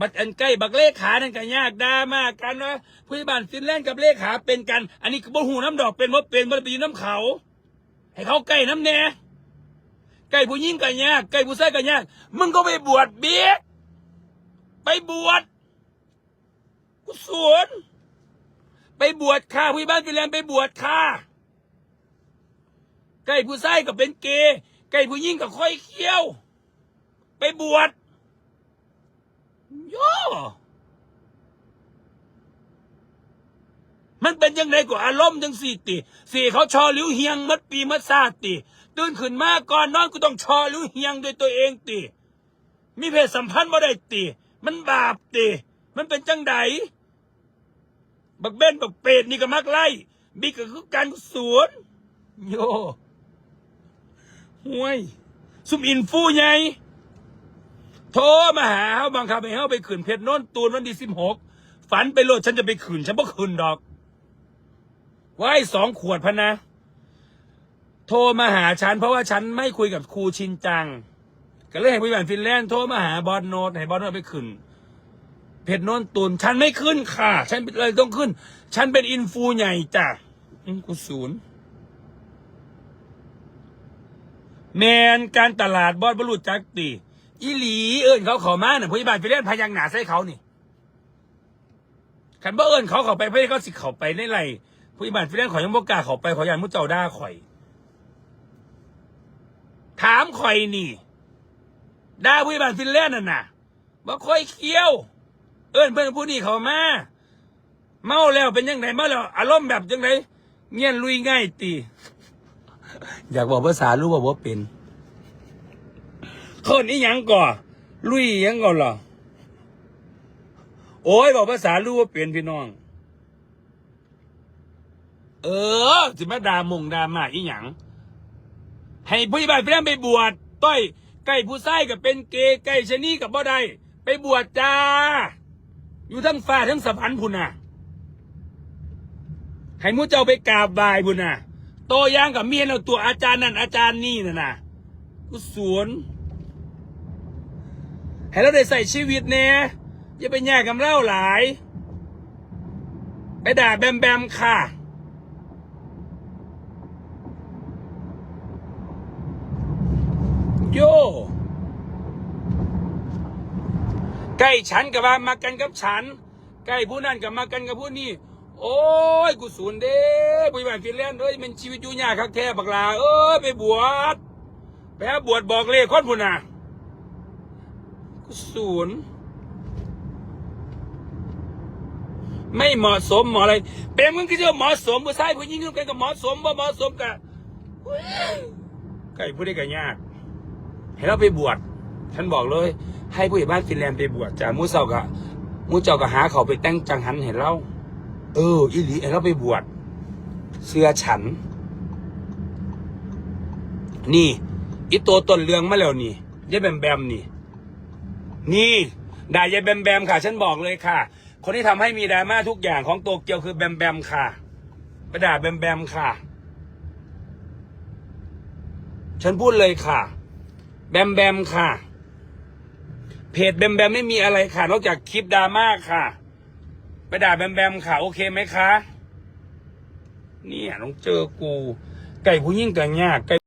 บัดอันใกล้บักเลขานั่นก็ยากด่ามากกันว่าผู้ใหญ่บ้านฟินแลนด์กับเลขาเป็นกัน อันนี้ก็บ่หูน้ำดอกเป็นว่าเป็นบ่ได้ไปอยู่น้ำเขา ให้เขาใกล้น้ำแน่ใกล้ผู้หญิงก็ยากใกล้ผู้ชายก็ยากมึงก็ไปบวชเบี้ยไปบวชกูสวนไปบวชค่ะผู้ใหญ่บ้านฟินแลนด์ไปบวชค่ะใกล้ผู้ชายก็เป็นเกย์ใกล้ผู้หญิงก็ค่อยเคี้ยว ไปบวชโย่ มันเป็นยังไงกว่าอารมณ์จังสี่ติสี่เขาชอลิ้วเฮียงมัดปีมัดซาติตื่นขึ้นมาก่อนนอนกูต้องชอลิ้วเฮียงด้วยตัวเองติมีเพศสัมพันธ์บ่ได้ติมันบาปติมันเป็นจังไดบักเบ้นบักเป็ดนี่ก็มักไล่บิ๊กก็คือการสวนโยห่วยซุมอินฟูไงโทรมาหาเฮาบังคับให้เฮาไปขืนเพชรน้นตูนวันที่สิบหกฝันไปโลดฉันจะไปขืนฉันบ่ขืนดอก ไว้สองขวดพันนะ โทรมาหาฉัน เพราะว่าฉันไม่คุยกับครูชินจังก็เลยให้ผู้ใหญ่บ้านฟินแลนด์โทรมาหาบอลโนดให้บอลโนดไปขึ้นเพชรโนนตูนฉันไม่ขึ้นค่ะ ฉันเลยต้องขึ้น ฉันเป็นอินฟูใหญ่จ้ะกูศูนย์แมนการตลาดบอดบรุษจักตีอีหลีเอิญเขาขอมาเนี่ยผู้ใหญ่บ้านไปเล่นพยังหนาใส่เขานี่ขันบ่เอิญเขาเขาไปเพื่อเขาสิเขาไปในไร ผู้ใหญ่บ้านไปเลนขอยยังบกล้าเขาไปขอยยันมุเจ้าด่าข่อย ถามข่อยนี่ด่าผู้ใหญ่บ้านฟินแลนด์นั่นน่ะบ่ค่อยเคี้ยว เอิญเพื่อนผู้นี้เขามาเมาแล้วเป็นยังไงเมาแล้วอารมณ์แบบยังไงเงี้ยนลุยง่ายตีอยากบอกภาษารู้ว่าว่าเป็นคนนี้ยังก่อลุยยังก่อนเหรอโอ้ยบอกภาษารู้ว่าเป็นพี่น้อง เออจะมาดามงดามาอีหยังให้ผู้ใหญ่บ้านไปนั่นไปบวชต้อยใกล้ผู้ชายกับเป็นเกย์ใกล้ชะนีกับบ่ได้ไปบวชจ้า อยู่ทั้งฟ้าทั้งสวรรค์พุ่นน่ะให้มูเจ้าไปกราบไหว้พุ่นน่ะ โตย่างกับเมียเราตัวอาจารย์นั่นอาจารย์นี่น่ะนะกูสวนให้เราได้ใส่ชีวิตเนี่ยอย่าไปแย่กับเล่าหลาย ไปด่าแบมแบมค่ะ โย ใกล้ฉันกับมามากันกับฉัน ใกล้ผู้นั่นกับมากันกับผู้นี่ โอ้ยกูสูนเด้ปุยบ้านฟินแลนด์เอ้ยมันชีวิตอยู่ยากคักแท้บักลาเอ้ยไปบวชไปบวชบอกเลขคนพุ่นน่ะกูสูนไม่เหมาะสมเหมาะอะไร เป็นมึงก็จะเหมาะสมผู้ชายผู้หญิงกันกับเหมาะสมบ่เหมาะสมกันไก่ผู้ได้กันยาก ให้เราไปบวชฉันบอกเลย ให้ผู้ใหญ่บ้านฟินแลนด์ไปบวชจากมูเซากะมูเจ้าก็หาเขาไปแต่งจังหันเห็นเราเอออีหลีให้เราไปบวชเสื้อฉัน นี่อีตัวต้นเรื่องมาแล้วนี่ยายแบมแบมนี่ นี่ด่ายายแบมแบมค่ะ ฉันบอกเลยค่ะ คนที่ทำให้มีดราม่าทุกอย่างของโตเกียวคือแบมแบมค่ะไปด่าแบมแบมค่ะ ฉันพูดเลยค่ะ แบมแบมค่ะ เพจแบมแบมไม่มีอะไรค่ะ นอกจากคลิปดราม่าค่ะ ไปด่าแบมแบมค่ะ โอเคไหมคะ เนี่ยต้องเจอกู ไก่ผู้ยิ่งแต่งยากไก่